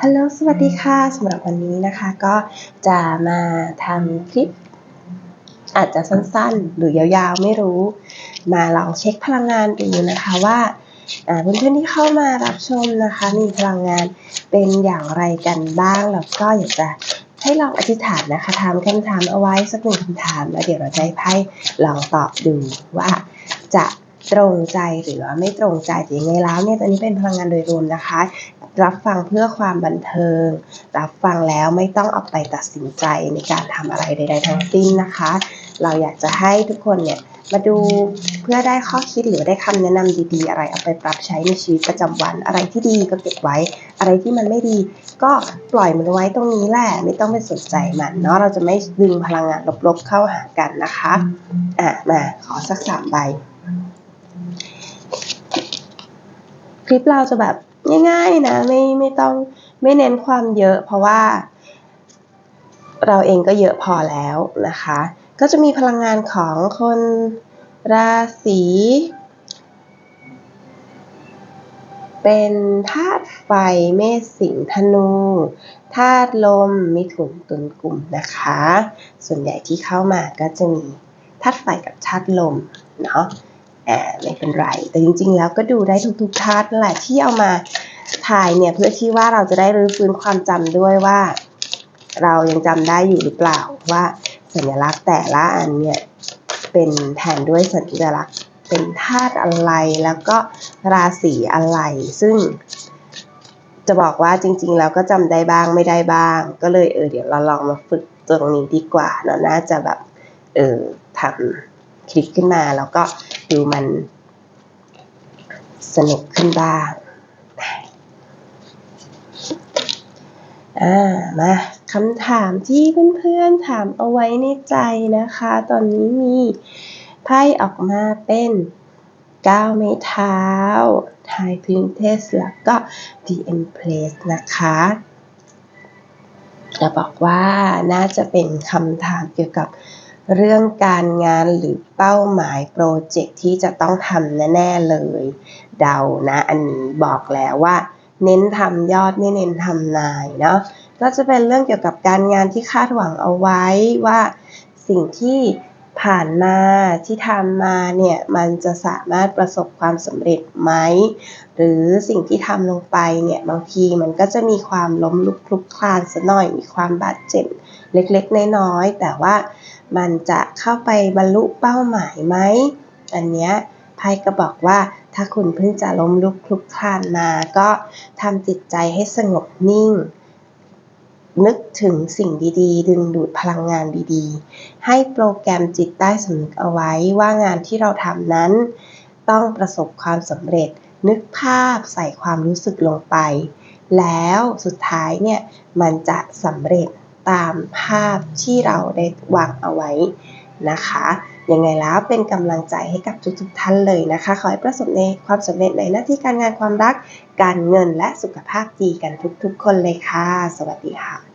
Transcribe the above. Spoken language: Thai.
ฮัลโหล สวัสดีค่ะสำหรับวันนี้นะคะ ก็จะมาทำคลิป อาจจะสั้นๆ หรือยาวๆ ไม่รู้ มาลองเช็คพลังงานดูนะคะว่าเพื่อนๆที่เข้ามารับชมนะคะ มีพลังงานเป็นอย่างไรกันบ้าง แล้วก็อยากจะให้ลองอธิษฐานนะคะถามคำถามเอาไว้สักหนึ่งคำถาม แล้วเดี๋ยวเราจะให้ไพ่ลองตอบดูว่าจะ ตรงใจหรือว่าไม่ตรงใจแต่ยังไงแล้วเนี่ยตอนนี้เป็นพลังงานโดยรวมนะคะ รับฟังเพื่อความบันเทิง รับฟังแล้วไม่ต้องเอาไปตัดสินใจในการทำอะไรใด ๆ ทั้งสิ้นนะคะ เราอยากจะให้ทุกคนเนี่ยมาดูเพื่อได้ข้อคิดหรือได้คำแนะนำดีๆ อะไรเอาไปปรับใช้ในชีวิตประจำวัน อะไรที่ดีก็เก็บไว้ อะไรที่มันไม่ดี ก็ปล่อยมันไว้ตรงนี้แหละไม่ต้องไปสนใจมันเนาะเราจะไม่ดึงพลังงานลบๆเข้าหากันนะคะอะมาขอสักสามใบค ลิปเราจะแบบง่ายๆนะไม่ไม่ต้องไม่เน้นความเยอะเพราะว่า เราเองก็เยอะพอแล้วนะคะ ก็จะมีพลังงานของคนราศีเป็นธาตุไฟเมษสิงธนูธาตุลมมิถุนตุลกลุ่มนะคะ ส่วนใหญ่ที่เข้ามาก็จะมีธาตุไฟกับธาตุลมเนาะ อ่าไม่เป็นไร แต่จริงๆ แล้วก็ดูได้ทุกๆธาตุนั่นแหละที่เอามาถ่ายเนี่ยเพื่อที่ว่าเราจะได้รื้อฟื้นความจำด้วยว่า เรายังจำได้อยู่หรือเปล่าว่าสัญลักษณ์แต่ละอันเนี่ยเป็นแทนด้วยสัญลักษณ์เป็นธาตุอะไรแล้วก็ราศีอะไร ซึ่ง จะบอกว่าจริง ๆ แล้วก็จำได้บ้างไม่ได้บ้าง ก็เลยเออเดี๋ยวเราลองมาฝึกตรงนี้ดีกว่าเนาะน่าจะแบบเออทำ คลิกขึ้นมาแล้วก็ดูมันสนุกขึ้นบ้างอ่ามาคำถามที่เพื่อนๆถามเอาไว้ในใจนะคะ ตอนนี้มีไพ่ออกมาเป็นก้าวไม้เท้าไทยพินเทสแล้วก็ The Empress นะคะ จะบอกว่าน่าจะเป็นคำถามเกี่ยวกับ เรื่องการงานหรือเป้าหมายโปรเจกต์ที่จะต้องทำแน่ๆเลย เดานะอันนี้บอกแล้วว่า เน้นทำยอดไม่เน้นทำนายเนาะก็จะเป็นเรื่องเกี่ยวกับการงานที่คาดหวังเอาไว้ว่า สิ่งที่ ผ่านมาที่ทำมาเนี่ยมันจะสามารถประสบความสำเร็จไหม หรือสิ่งที่ทำลงไปเนี่ยบางทีมันก็จะมีความล้มลุกคลุกคลานสัหน่อยมีความบาดเจ็บเล็กๆ น้อยๆ แต่ว่ามันจะเข้าไปบรรลุเป้าหมายไหม อันเนี้ยไพ่ก็บอกว่าถ้าคุณเพิ่งจะล้มลุกคลุกคลานมาก็ทำจิตใจให้สงบนิ่ง นึกถึงสิ่งดีๆ ดึงดูดพลังงานดีๆ ให้โปรแกรมจิตใต้สำนึกเอาไว้ว่างานที่เราทำนั้น ต้องประสบความสำเร็จ นึกภาพใส่ความรู้สึกลงไป แล้วสุดท้ายเนี่ยมันจะสำเร็จตามภาพที่เราได้วางเอาไว้นะคะ ยังไงแล้วเป็นกำลังใจให้กับทุกๆท่านเลยนะคะ ขอให้ประสบในความสำเร็จในหน้าที่การงานความรัก การเงินและสุขภาพดีกันทุกๆ คนเลยค่ะ สวัสดีค่ะ